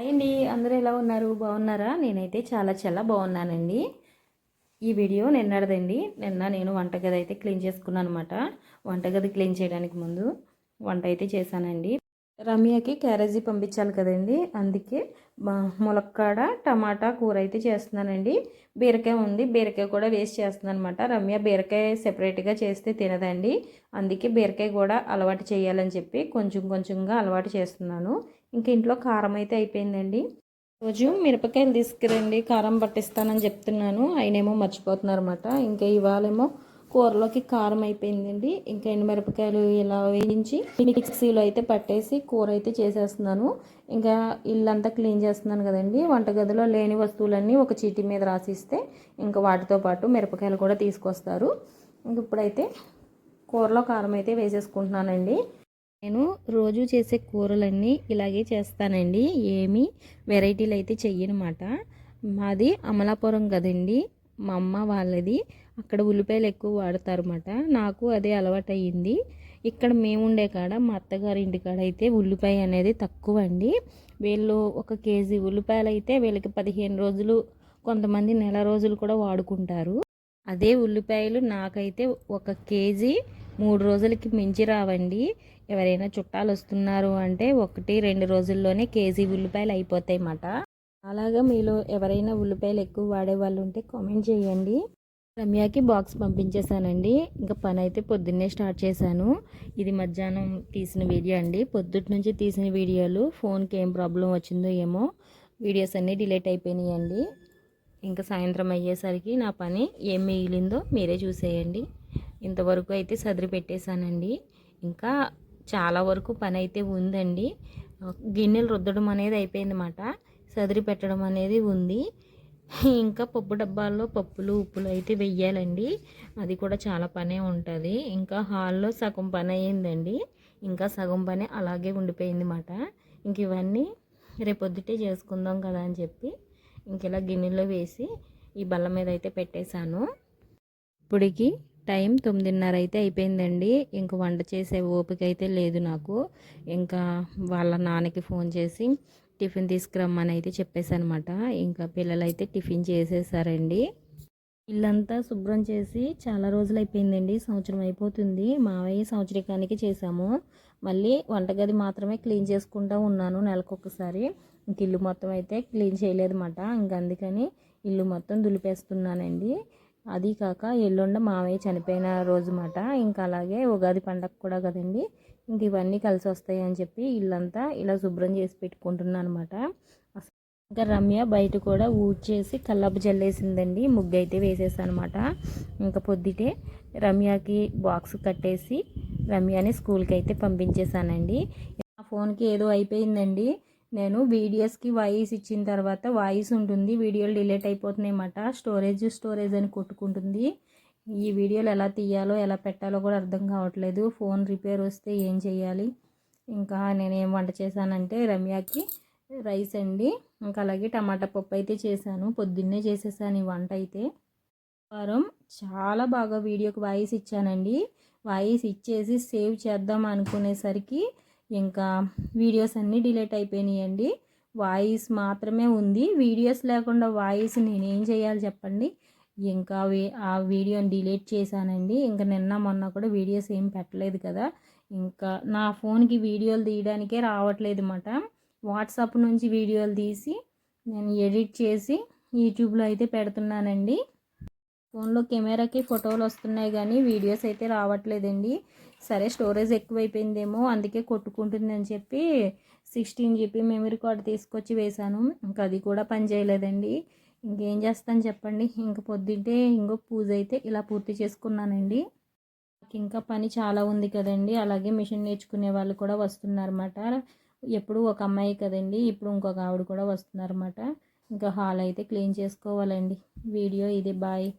అయ్యండి అందరూ ఎలా ఉన్నారు? బాగున్నారా? నేనైతే చాలా చాలా బాగున్నానండి. ఈ వీడియో నిన్నటిదండి. నిన్న నేను వంటగది అయితే క్లీన్ చేసుకున్నాను అనమాట వంటగది క్లీన్ చేయడానికి ముందు వంట అయితే చేశానండి. రమ్యకి క్యారేజీ పంపించాలి కదండి. అందుకే ములక్కాడ టమాటా కూర అయితే చేస్తున్నానండి. బీరకాయ ఉంది. బీరకాయ కూడా వేస్ట్ చేస్తున్నాను అనమాట రమ్య బీరకాయ సెపరేట్గా చేస్తే తినదండి. అందుకే బీరకాయ కూడా అలవాటు చేయాలని చెప్పి కొంచెం కొంచెంగా అలవాటు చేస్తున్నాను. ఇంక ఇంట్లో కారం అయితే అయిపోయిందండి. రోజు మిరపకాయలు తీసుకురండి. కారం పట్టిస్తానని చెప్తున్నాను. ఆయనేమో మర్చిపోతున్నారు అనమాట ఇంకా ఇవాళేమో కూరలోకి కారం అయిపోయిందండి. ఇంకా ఎండుమిరపకాయలు ఇలా వేయించి మిక్సీలో అయితే పట్టేసి కూర అయితే చేసేస్తున్నాను. ఇంకా ఇల్లంతా క్లీన్ చేస్తున్నాను కదండి. వంటగదిలో లేని వస్తువులన్నీ ఒక చీటీ మీద రాసిస్తే ఇంకా వాటితో పాటు మిరపకాయలు కూడా తీసుకొస్తారు. ఇంక ఇప్పుడైతే కూరలో కారం అయితే వేసేసుకుంటున్నానండి. నేను రోజు చేసే కూరలన్నీ ఇలాగే చేస్తానండి. ఏమి వెరైటీలు అయితే చెయ్యనమాట. మాది అమలాపురం కదండి. మా అమ్మ వాళ్ళది. అక్కడ ఉల్లిపాయలు ఎక్కువ వాడతారన్నమాట. నాకు అదే అలవాటు అయ్యింది ఇక్కడ మేము ఉండే కాడ మా అత్తగారి ఇంటికాడ అయితే ఉల్లిపాయ అనేది తక్కువ అండి వీళ్ళు ఒక కేజీ ఉల్లిపాయలు అయితే వీళ్ళకి పదిహేను రోజులు కొంతమంది నెల రోజులు కూడా వాడుకుంటారు. అదే ఉల్లిపాయలు నాకైతే ఒక కేజీ మూడు రోజులకి మించి రావండి. ఎవరైనా చుట్టాలు వస్తున్నారు అంటే ఒకటి రెండు రోజుల్లోనే కేజీ ఉల్లిపాయలు అయిపోతాయి అన్నమాట అలాగా మీలో ఎవరైనా ఉల్లిపాయలు ఎక్కువ వాడే వాళ్ళు ఉంటే కామెంట్ చేయండి. రమ్యకి బాక్స్ పంపించేశానండి. ఇంకా పని అయితే పొద్దున్నే స్టార్ట్ చేశాను. ఇది మధ్యాహ్నం తీసిన వీడియో అండి. పొద్దుటి నుంచి తీసిన వీడియోలు ఫోన్కి ఏం ప్రాబ్లం వచ్చిందో ఏమో వీడియోస్ అన్నీ డిలేట్ అయిపోయినాయండి. ఇంకా సాయంత్రం అయ్యేసరికి నా పని ఏం మిగిలిందో మీరే చూసేయండి. ఇంతవరకు అయితే సదిరి పెట్టేశానండి. ఇంకా చాలా వరకు పని అయితే ఉందండి గిన్నెలు రుద్దడం అనేది అయిపోయిందన్నమాట. సదిరి పెట్టడం అనేది ఉంది. ఇంకా పప్పు డబ్బాల్లో పప్పులు ఉప్పులు అయితే వెయ్యాలండి. అది కూడా చాలా పనే ఉంటుంది. ఇంకా హాల్లో సగం పని అయ్యిందండి. ఇంకా సగం పని అలాగే ఉండిపోయింది అన్నమాట ఇంక ఇవన్నీ రేపొద్దుటే చేసుకుందాం కదా అని చెప్పి ఇంక ఇలా గిన్నెలో వేసి ఈ బల్ల మీద అయితే పెట్టేశాను. ఇప్పటికి టైం తొమ్మిదిన్నర అయితే అయిపోయిందండి. ఇంక వంట చేసే ఓపిక అయితే లేదు నాకు. ఇంకా వాళ్ళ నాన్నకి ఫోన్ చేసి టిఫిన్ తీసుకురమ్మని అయితే చెప్పేశానమాట ఇంకా పిల్లలైతే టిఫిన్ చేసేసారండి. ఇల్లంతా శుభ్రం చేసి చాలా రోజులు అయిపోయిందండి సంవత్సరం అయిపోతుంది. మావయ్య సంవత్సరికానికి చేశాము. మళ్ళీ వంటగది మాత్రమే క్లీన్ చేసుకుంటూ ఉన్నాను నెలకొకసారి. ఇంక ఇల్లు మొత్తం అయితే క్లీన్ చేయలేదన్నమాట. ఇంక అందుకని ఇల్లు మొత్తం దులిపేస్తున్నానండి. అది కాక ఎల్లుండ మావయ్య చనిపోయిన రోజు మాట. ఇంకా అలాగే ఉగాది పండగ కూడా కదండి. ఇంక ఇవన్నీ కలిసి వస్తాయి అని చెప్పి ఇల్లంతా ఇలా శుభ్రం చేసి పెట్టుకుంటున్నాను అనమాట ఇంకా రమ్య బయట కూడా ఊడ్చేసి కల్లపు జల్లేసిందండి. ముగ్గు అయితే వేసేసానమాట ఇంకా పొద్దుటే రమ్యకి బాక్స్ కట్టేసి రమ్యని స్కూల్కి అయితే పంపించేశానండి. ఆ ఫోన్కి ఏదో అయిపోయిందండి. నేను వీడియోస్కి వాయిస్ ఇచ్చిన తర్వాత వాయిస్ ఉంటుంది వీడియోలు డిలీట్ అయిపోతున్నాయన్నమాట స్టోరేజ్ స్టోరేజ్ అని కొట్టుకుంటుంది. ఈ వీడియోలు ఎలా తీయాలో ఎలా పెట్టాలో కూడా అర్థం కావట్లేదు. ఫోన్ రిపేర్ వస్తే ఏం చేయాలి? ఇంకా నేను ఏం వంట చేశానంటే రమ్యకి రైస్ అండి. ఇంకా అలాగే టమాటా పప్పు అయితే చేశాను. పొద్దున్నే చేసేసాను ఈ వంట అయితే. వారం చాలా బాగా వీడియోకి వాయిస్ ఇచ్చానండి. వాయిస్ ఇచ్చేసి సేవ్ చేద్దాం అనుకునేసరికి ఇంకా వీడియోస్ అన్నీ డిలీట్ అయిపోయినాయండి. వాయిస్ మాత్రమే ఉంది. వీడియోస్ లేకుండా వాయిస్ నేనేం చేయాలి చెప్పండి. ఇంకా ఆ వీడియోని డిలీట్ చేశానండి. ఇంకా నిన్న మొన్న కూడా వీడియోస్ ఏం పెట్టలేదు కదా. ఇంకా నా ఫోన్కి వీడియోలు తీయడానికే రావట్లేదు అన్నమాట. వాట్సాప్ నుంచి వీడియోలు తీసి నేను ఎడిట్ చేసి యూట్యూబ్లో అయితే పెడుతున్నానండి. ఫోన్లో కెమెరాకి ఫోటోలు వస్తున్నాయి కానీ వీడియోస్ అయితే రావట్లేదండి. సరే స్టోరేజ్ ఎక్కువైపోయిందేమో అందుకే కొట్టుకుంటుంది అని చెప్పి సిక్స్టీన్ జీబీ మెమరీ కార్డు తీసుకొచ్చి వేశాను. ఇంకా అది కూడా పని చేయలేదండి. ఇంకేం చేస్తాను చెప్పండి. ఇంక పొద్దుంటే ఇంకో పూజ అయితే ఇలా పూర్తి చేసుకున్నానండి. ఇంకా పని చాలా ఉంది కదండి. అలాగే మిషన్ నేర్చుకునే వాళ్ళు కూడా వస్తున్నారన్నమాట. ఎప్పుడు ఒక అమ్మాయి కదండి. ఇప్పుడు ఇంకొక ఆవిడ కూడా వస్తున్నారన్నమాట. ఇంకా హాల్ అయితే క్లీన్ చేసుకోవాలండి. వీడియో ఇది. బాయ్.